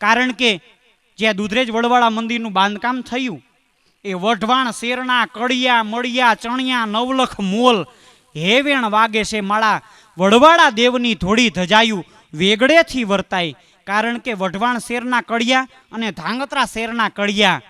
કારણ કે જ્યાં દુધરેજ વડવાળા મંદિરનું બાંધકામ થયું, એ વઢવાણ, શેરણા, કડિયા, મળિયા, ચણિયા, નવલખ, મોલ, હેવેણ વાગે છે માળા વડવાળા દેવની ધોળી ધજાયું વેગળેથી વર્તાય. કારણ કે વઢવાણ શેરના કડિયા અને ધાંગત્રા શેરના કડિયા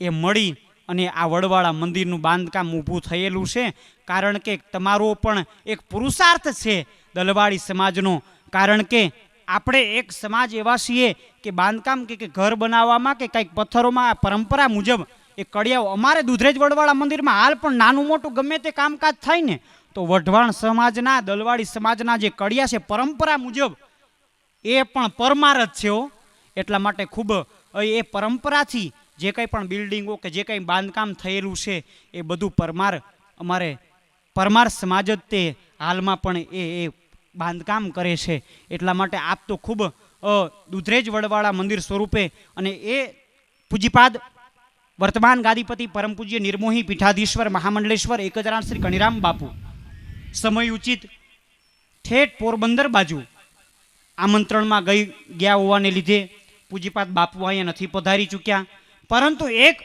એ મળી અને આ વડવાળા મંદિરનું બાંધકામ ઊભું થયેલું છે. કારણ કે તમારો પણ એક પુરુષાર્થ છે દલવાડી સમાજનો. કારણ કે આપણે એક સમાજ એવા છીએ કે બાંધકામ કે કે ઘર બનાવવામાં કે કંઈક પથ્થરોમાં પરંપરા મુજબ એ કડિયાઓ. અમારે દુધરેજ વડવાળા મંદિરમાં હાલ પણ નાનું મોટું ગમે તે કામકાજ થાય ને, તો વઢવાણ સમાજના, દલવાડી સમાજના જે કડિયા છે પરંપરા મુજબ એ પણ પરમાર જ છે એટલા માટે ખૂબ એ પરંપરાથી જે કંઈ પણ બિલ્ડિંગો કે જે કંઈ બાંધકામ થયેલું છે એ બધું પરમાર, અમારે પરમાર સમાજ જ તે હાલમાં પણ એ એ બાંધકામ કરે છે. એટલા માટે આપ તો ખૂબ દુધરેજ વડવાળા મંદિર સ્વરૂપે અને એ પૂજીપાદ વર્તમાન ગાદીપતિ પરમ પૂજ્ય નિર્મોહી પીઠાધીશ્વર મહામંડલેશ્વર હજાર શ્રી કણિરામ બાપુ. સમય ઉચિત, ઠેઠ પોરબંદર બાજુ આમંત્રણમાં ગઈ ગયા હોવાને લીધે પૂજીપાત બાપુ અહીંયા નથી પધારી ચૂક્યા. પરંતુ એક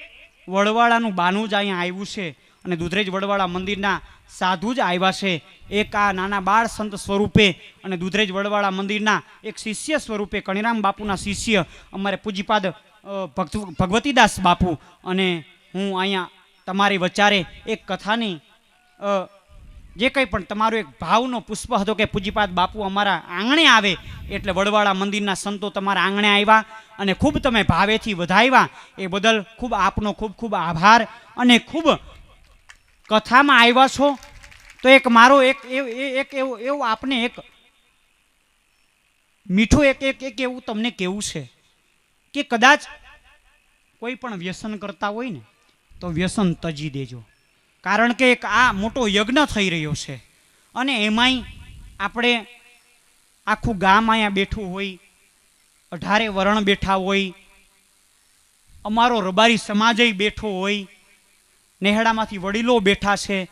વડવાળાનું બાનું જ અહીંયા આવ્યું છે અને દુધરેજ વડવાળા મંદિરના સાધુ જ આવ્યા છે. એક આ નાના બાળ સંત સ્વરૂપે અને દુધરેજ વડવાળા મંદિરના એક શિષ્ય સ્વરૂપે કણિરામ બાપુના શિષ્ય, અમારે પૂજીપાદ ભક્ત, ભગવતીદાસ બાપુ અને હું અહીંયા તમારી વચારે એક કથાની જે કંઈ પણ તમારો એક ભાવનો પુષ્પ હતો કે પૂજીપાદ બાપુ અમારા આંગણે આવે એટલે વડવાળા મંદિરના સંતો તમારા આંગણે આવ્યા અને ખૂબ તમે ભાવેથી વધાવ્યા. એ બદલ ખૂબ આપનો ખૂબ ખૂબ આભાર અને ખૂબ કથામાં આવ્યા છો? તો એક મારો એક એક એવું એવું આપને એક મીઠું એક એક એક એવું તમને કેવું છે કે કદાચ કોઈ પણ વ્યસન કરતા હોય ને, તો વ્યસન તજી દેજો. કારણ કે એક આ મોટો યજ્ઞ થઈ રહ્યો છે અને એમાંય આપણે આખું ગામ અહીંયા બેઠું હોય, અઢારે વરણ બેઠા હોય, અમારો રબારી સમાજય બેઠો હોય નેહડામાંથી વડીલો બેઠા છે,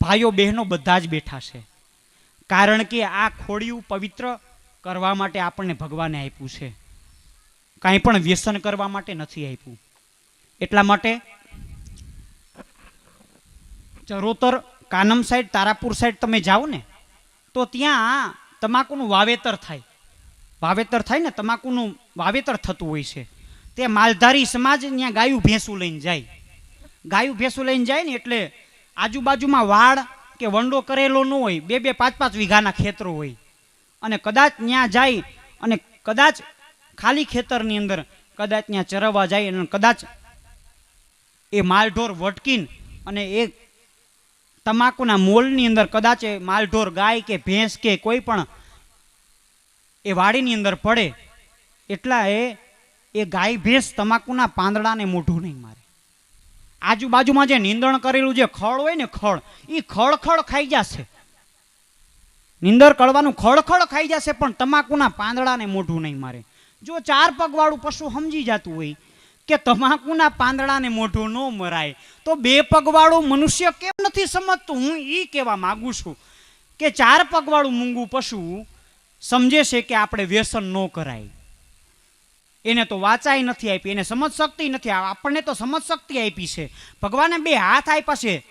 ભાઈઓ બહેનો બધા જ બેઠા છે. કારણ કે આ ખોડિયું પવિત્ર કરવા માટે આપણને ભગવાને આપ્યું છે. કાંઈ પણ વ્યસન કરવા માટે નથી આપ્યું. એટલા માટે ચરોતર કાનમ સાઈડ, તારાપુર સાઈડ તમે જાઓ ને, તો ત્યાં તમાકુનું વાવેતર થાય. વાવેતર થાય ને, તમાકુનું વાવેતર થતું હોય છે. તે માલધારી સમાજ ત્યાં ગાયું ભેંસું લઈને જાય. ગાયું ભેંસું લઈને જાય ને એટલે આજુબાજુમાં વાડ કે વંડો કરેલો ન હોય, બે બે પાંચ પાંચ વીઘાના ખેતરો હોય. અને કદાચ ત્યાં જાય અને કદાચ ખાલી ખેતરની અંદર કદાચ ત્યાં ચરવવા જાય અને કદાચ એ માલઢોર વટકીને અને એ તમાકુના મોલની અંદર કદાચ એ માલઢોર ગાય કે ભેંસ કે કોઈ પણ એ વાડીની અંદર પડે, એટલા એ એ ગાય ભેંસ તમાકુના પાંદડાને મોઢું નહીં મારે. આજુબાજુમાં જે નીંદણ કરેલું જે ખળ હોય ને ખળ એ ખળ ખળ ખાઈ જશે. નીંદર કળવાનું ખળખળ ખાઈ જશે, પણ તમાકુના પાંદડાને મોઢું નહીં મારે. જો ચાર પગવાળું પશુ સમજી જતું હોય કે તમાકુના પાંદડાને મોઢું ન મરાય, તો બે પગવાળું મનુષ્ય કેમ નથી સમજતું? હું એ કહેવા માગું છું કે ચાર પગવાળું મૂંગું પશુ સમજે છે કે આપણે વ્યસન ન કરાય. એને તો વાચાઈ નથી આપી, એને સમજ શક્તિ નથી આપણને તો સમજ શક્તિ આપી છે. ભગવાને બે હાથ આપ્યા છે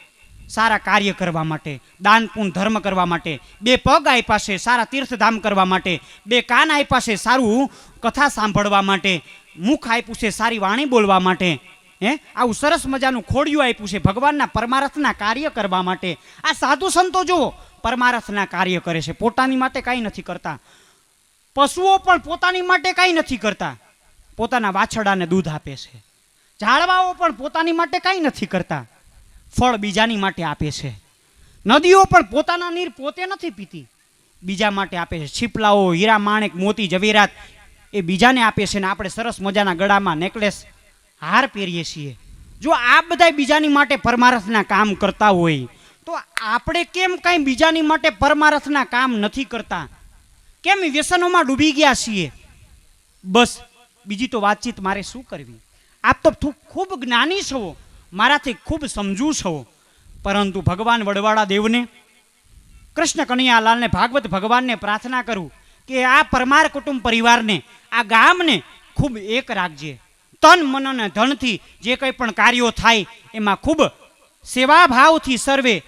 સારા કાર્ય કરવા માટે, દાન પુણ્ય ધર્મ કરવા માટે, બે પગ આપ્યા છે સારા તીર્થધામ કરવા માટે, બે કાન આપ્યા છે સારું કથા સાંભળવા માટે, મુખ આપ્યું છે સારી વાણી બોલવા માટે, હે? આવું સરસ મજાનું ખોડિયું આપ્યું છે ભગવાનના પરમારથના કાર્ય કરવા માટે. આ સાધુ સંતો જુઓ, પરમારથના કાર્ય કરે છે. પોતાની માટે કાંઈ નથી કરતા. પશુઓ પણ પોતાની માટે કાંઈ નથી કરતા. પોતાના વાછડાને દૂધ આપે છે. ઝાડવાઓ પણ પોતાની માટે કાંઈ નથી કરતા. ફળ બીજાની માટે આપે છે. નદીઓ પણ પોતાના નીર પોતે નથી પીતી. બીજા માટે આપે છે. છીપલાઓ, હીરા, માણેક, મોતી જવેરાત એ બીજાને આપે છે ને આપણે સરસ મજાના ગળામાં નેકલેસ હાર પહેરીએ છીએ. જો આ બધા બીજાની માટે પરમારથના કામ કરતા હોય, તો આપણે કેમ કાંઈ બીજાની માટે પરમારથના કામ નથી કરતા? કેમ વ્યસનોમાં ડૂબી ગયા છીએ? બસ બીજી તો વાતચીત મારે શું કરવી? આપ તો ખૂબ જ્ઞાની છો. મારાથી ખૂબ સમજુ છો. પરંતુ ભગવાન વડવાળા દેવને, કૃષ્ણ કનૈયાલાલને, ભાગવત ભગવાનને પ્રાર્થના કરું કે આ પરમાર કુટુંબ પરિવારને, આ ગામને ખૂબ એક રાખજે. તન, મન અને ધનથી જે કંઈ પણ કાર્યો થાય, એમાં ખૂબ સેવાભાવથી સર્વે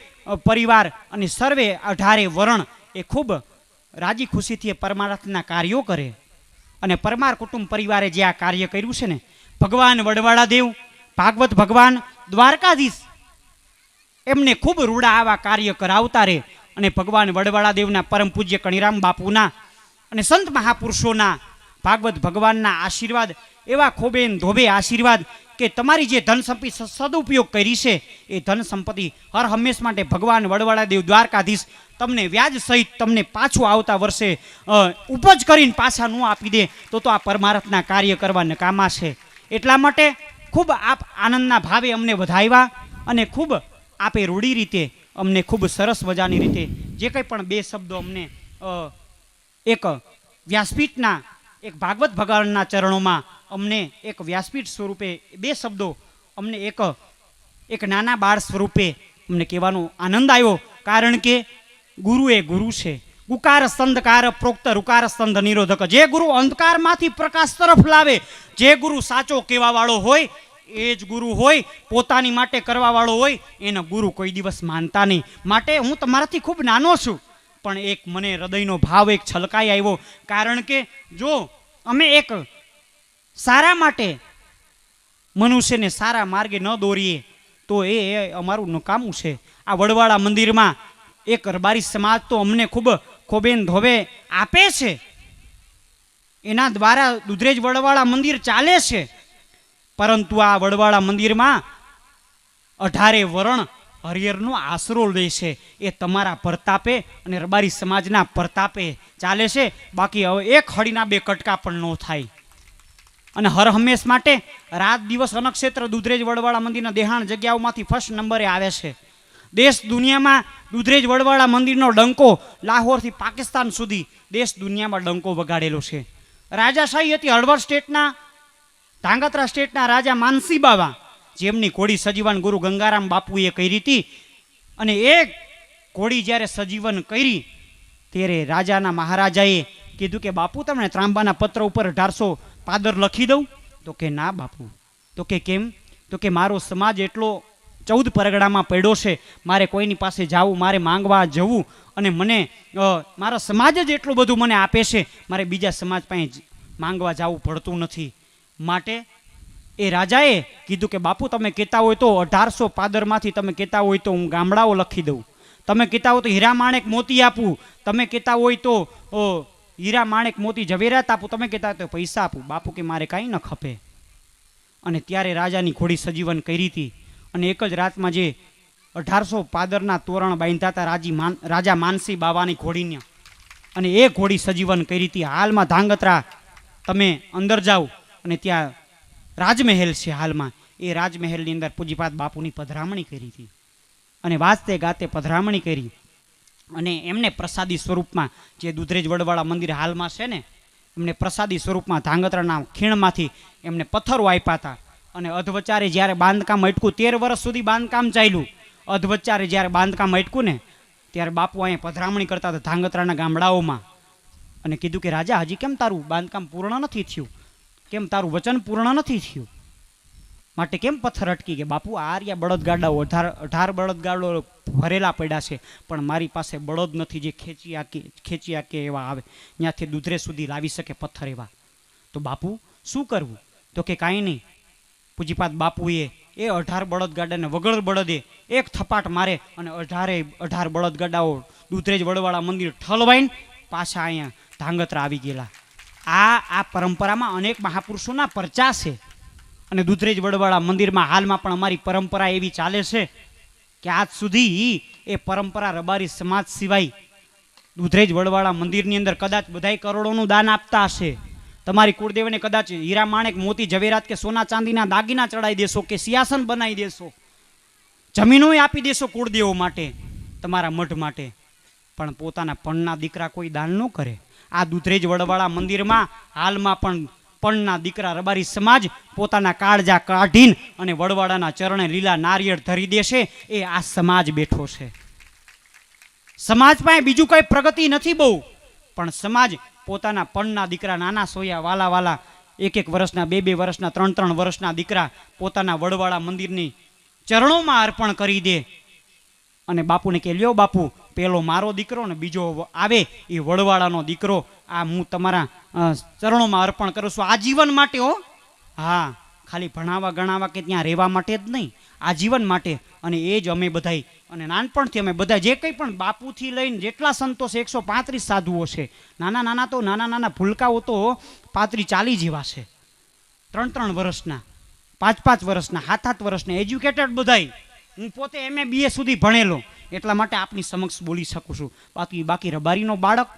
પરિવાર અને સર્વે અઢારે વરણ એ ખૂબ રાજી ખુશીથી એ પરમાર્થના કાર્યો કરે. અને પરમાર કુટુંબ પરિવારે જે આ કાર્ય કર્યું છે ને, ભગવાન વડવાળા દેવ, ભાગવત ભગવાન, દ્વારકાધીશ, એમને ખૂબ રૂડા આવા કાર્ય કરાવતા રહે અને ભગવાન વડવાળા દેવના પરમ પૂજ્ય કણિરામ બાપુના અને સંત મહાપુરુષોના ભાગવત ભગવાનના આશીર્વાદ, એવા ખોબેન ધોબે આશીર્વાદ કે તમારી જે ધન સંપત્તિ સદુપયોગ કરી છે, એ ધન સંપત્તિ હર હંમેશ માટે ભગવાન વડવાળાદેવ દ્વારકાધીશ તમને વ્યાજ સહિત તમને પાછું આવતા વર્ષે ઉપજ કરીને પાછા ન આપી દે, તો તો આ પરમાર્થના કાર્ય કરવા નકામા છે. એટલા માટે ખૂબ આપ આનંદના ભાવે અમને વધાવ્યા અને ખૂબ આપે રૂઢી રીતે અમને ખૂબ સરસ મજાની રીતે જે કંઈ પણ બે શબ્દો અમને એક વ્યાસપીઠના એક ભાગવત ભગવાનના ચરણોમાં અમને એક વ્યાસપીઠ સ્વરૂપે બે શબ્દો, અમને એક એક નાના બાળ સ્વરૂપે અમને કહેવાનો આનંદ આવ્યો. કારણ કે ગુરુ એ ગુરુ છે. ગુકાર સંધકાર પ્રોક્ત રુકાર સંધ નિરોધક. જે ગુરુ અંધકારમાંથી પ્રકાશ તરફ લાવે, જે ગુરુ સાચો કહેવાવાળો હોય, એ જ ગુરુ હોય, પોતાની માટે કરવાવાળો હોય, એનો ગુરુ કોઈ દિવસ માનતા નહીં. માટે હું તમારાથી ખૂબ નાનો છું. પણ એક મને હૃદયનો ભાવ એક છલકાઈ આવ્યો. કારણ કે જો અમે એક સારા માટે મનુષ્યને સારા માર્ગે ન દોરીએ, તો એ અમારું નકામું છે. આ વડવાળા મંદિરમાં એક રબારી સમાજ તો અમને ખૂબ ખોબેન ધોબે આપે છે. એના દ્વારા દુધરેજ વડવાળા મંદિર ચાલે છે. પરંતુ આ વડવાળા મંદિરમાં અઢારે વરણ હરિહરનો આશરો લે છે. એ તમારા પ્રતાપે અને રબારી સમાજના પ્રતાપે ચાલે છે. બાકી હવે એક હળીના બે કટકા પણ ન થાય. અને હર હંમેશ માટે રાત દિવસ અનક્ષેત્ર દુધરેજ વડવાળા મંદિરના દેહાણ જગ્યાઓમાંથી ફર્સ્ટ નંબરે આવે છે. દેશ દુનિયામાં દુધરેજ વડવાળા મંદિરનો ડંકો લાહોરથી પાકિસ્તાન સુધી દેશ દુનિયામાં ડંકો વગાડેલો છે. રાજાશાહી હતી હળવદ સ્ટેટના, ધાંગધ્રા સ્ટેટના રાજા માનસી બાવા. જેમની ઘોડી સજીવન ગુરુ ગંગારામ બાપુએ કરી હતી અને એ ઘોડી જ્યારે સજીવન કરી, ત્યારે રાજાના મહારાજાએ કીધું કે, બાપુ, તમને ત્રાંબાના પત્ર ઉપર અઢારસો પાદર લખી દઉં. તો કે, ના, બાપુ. તો કે, કેમ? તો કે, મારો સમાજ એટલો ચૌદ પરગડામાં પડ્યો છે, મારે કોઈની પાસે જવું, મારે માંગવા જવું અને મને મારા સમાજ જ એટલું બધું મને આપે છે, મારે બીજા સમાજ પાસે માંગવા જવું પડતું નથી. માટે એ રાજાએ કીધું કે, બાપુ, તમે કહેતા હોય તો અઢારસો પાદરમાંથી તમે કહેતા હોય તો હું ગામડાઓ લખી દઉં. તમે કહેતા હોય તો હીરા માણેક મોતી આપું. તમે કહેતા હોય તો હીરા માણેક મોતી ઝવેરાત આપું. તમે કહેતા હોય તો પૈસા આપું. બાપુ, કે મારે કાંઈ ન ખપે. અને ત્યારે રાજાની ઘોડી સજીવન કરી હતી. અને એક જ રાતમાં જે અઢારસો પાદરના તોરણ બાંધતા હતા રાજી માન, રાજા માનસી બાવાની ઘોડીને. અને એ ઘોડી સજીવન કરી હતી. હાલમાં ધાંગત્રા તમે અંદર જાઓ. અને ત્યાં રાજમહેલ છે હાલમાં. એ રાજમહેલની અંદર પૂજીપાત બાપુની પધરામણી કરી હતી. અને વાજતે ગાતે પધરામણી કરી. અને એમને પ્રસાદી સ્વરૂપમાં જે દુધરેજ વડવાળા મંદિર હાલમાં છે ને, એમને પ્રસાદી સ્વરૂપમાં ધાંગધ્રાના ખીણમાંથી એમને પથ્થરો આપ્યા હતા. અને અધવચારે જ્યારે બાંધકામ અટકું તેર વર્ષ સુધી બાંધકામ ચાલ્યું. અધવચારે જ્યારે બાંધકામ અટકું ને, ત્યારે બાપુ અહીંયા પધરામણી કરતા હતા ધાંગધ્રાના ગામડાઓમાં. અને કીધું કે, રાજા, હજી કેમ તારું બાંધકામ પૂર્ણ નથી થયું? કેમ તારું વચન પૂર્ણ નથી થયું? માટે કેમ પથ્થર અટકી ગયા? બાપુ, આ રહ્યા બળદગાડાઓ. અઢાર અઢાર બળદગાડો ભરેલા પડ્યા છે, પણ મારી પાસે બળદ નથી જે ખેંચી આકે ખેંચી આકે એવા આવે. ત્યાંથી દૂધરે સુધી લાવી શકે પથ્થર એવા. તો બાપુ, શું કરવું? તો કે કાંઈ નહીં. પૂજીપાત બાપુએ એ અઢાર બળદગાડાને વગર બળદે એક થપાટ મારે અને અઢારે, અઢાર બળદગાડાઓ દૂધરેજ વડવાળા મંદિર ઠલવાઈને પાછા અહીંયા ધાંગત્રા આવી ગયેલા. આ આ પરંપરામાં અનેક મહાપુરુષોના પરચા છે. અને દૂધરેજ વડવાળા મંદિરમાં હાલમાં પણ અમારી પરંપરા એવી ચાલે છે કે આજ સુધી એ પરંપરા રબારી સમાજ સિવાય દૂધરેજ વડવાળા મંદિરની અંદર કદાચ બધાય કરોડોનું દાન આપતા હશે. તમારી કુળદેવને કદાચ હીરા માણેક, મોતી, ઝવેરાત કે સોના ચાંદીના દાગીના ચડાવી દેશો કે સિયાસન બનાવી દેશો. જમીનોય આપી દેશો કુળદેવો માટે, તમારા મઠ માટે. પણ પોતાના પણના દીકરા કોઈ દાન ન કરે. આ દુધરેજ વડવાળા મંદિરમાં હાલમાં પણ પણના દીકરા રબારી સમાજ પોતાના કાળજા કાઢીને અને વડવાડાના ચરણે લીલા નારિયેળ ધરી દેશે એ આ સમાજ બેઠો છે. સમાજ પાસે બીજું કઈ પ્રગતિ નથી બહુ. પણ સમાજ પોતાના પણના દીકરા નાના સોયા વાલા વાલા એક એક વર્ષના બે બે વર્ષના ત્રણ ત્રણ વર્ષના દીકરા પોતાના વડવાળા મંદિરની ચરણોમાં અર્પણ કરી દે. અને બાપુને કે લ્યો બાપુ, પેલો મારો દીકરો ને બીજો આવે એ વડવાળાનો દીકરો. આ હું તમારા ચરણોમાં અર્પણ કરું છું. આજીવન માટે હો. હા, ખાલી ભણાવવા ગણાવવા કે ત્યાં રહેવા માટે જ નહીં. આજીવન માટે. અને એ જ અમે બધાય, અને નાનપણથી અમે બધા જે કંઈ પણ બાપુથી લઈને જેટલા સંતો છે, એકસો પાંત્રીસ સાધુઓ છે. નાના નાના તો નાના નાના ભૂલકાઓ તો પાંત્રીસ ચાલી જેવા છે. ત્રણ ત્રણ વર્ષના, પાંચ પાંચ વર્ષના સાત સાત વર્ષના, એજ્યુકેટેડ બધાય. હું પોતે એમએ બીએ સુધી ભણેલો. એટલા માટે આપની સમક્ષ બોલી શકું છું. બાકી બાકી રબારીનો બાળક,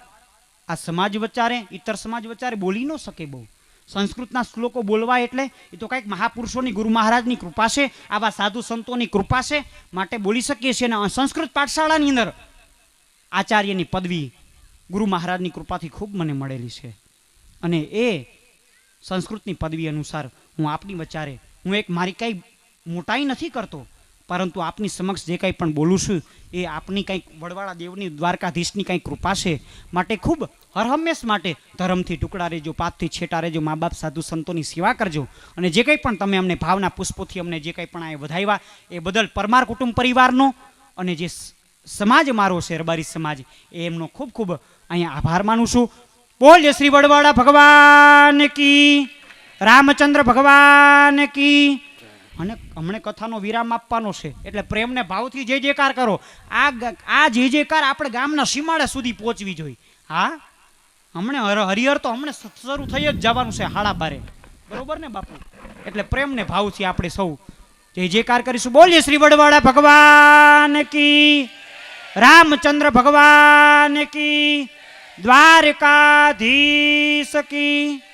આ સમાજ વચારે ઇતર સમાજ વચારે બોલી ન શકે બહુ. સંસ્કૃતના શ્લોકો બોલવા એટલે એ તો કંઈક મહાપુરુષોની ગુરુ મહારાજની કૃપા છે, આવા સાધુ સંતોની કૃપા છે, માટે બોલી શકીએ છીએ. અને સંસ્કૃત પાઠશાળાની અંદર આચાર્યની પદવી ગુરુ મહારાજની કૃપાથી ખૂબ મને મળેલી છે. અને એ સંસ્કૃતની પદવી અનુસાર હું આપની વચારે, હું એક મારી કાંઈ મોટાઈ નથી કરતો પરંતુ આપની સમક્ષ જે કંઈ પણ બોલું છું, એ આપની કંઈક વડવાળા દેવની દ્વારકાધીશની કંઈક કૃપા છે. માટે ખૂબ હરહંમેશ માટે ધર્મથી ટુકડા રહેજો, પાપથી છેટા રહેજો મા બાપ સાધુ સંતોની સેવા કરજો. અને જે કંઈ પણ તમે અમને ભાવના પુષ્પોથી અમને જે કંઈ પણ આ વધાવ્યા એ બદલ પરમાર કુટુંબ પરિવારનો અને જે સમાજ મારો છે, રબારી સમાજ, એ એમનો ખૂબ ખૂબ અહીંયા આભાર માનું છું. બોલ જય શ્રી વડવાળા ભગવાન કી, રામચંદ્ર ભગવાન કી અને હમણે કથાનો વિરામ આપવાનો છે. એટલે પ્રેમને ભાવથી જય જયકાર કરો. આ આ જય જયકાર આપણે ગામના સીમાડે સુધી પહોંચવી જોઈએ. હા? હમણે હર, હરિહર તો હમણે શરૂ થઈ જ જવાનું છે હાડા બારે. બરોબર ને બાપુ? એટલે પ્રેમને ભાવથી આપણે સૌ જય જયકાર કરીશું. બોલીએ શ્રી વડવાળા, ભગવાન કી રામચંદ્ર ભગવાન કી દ્વારકાધીશ કી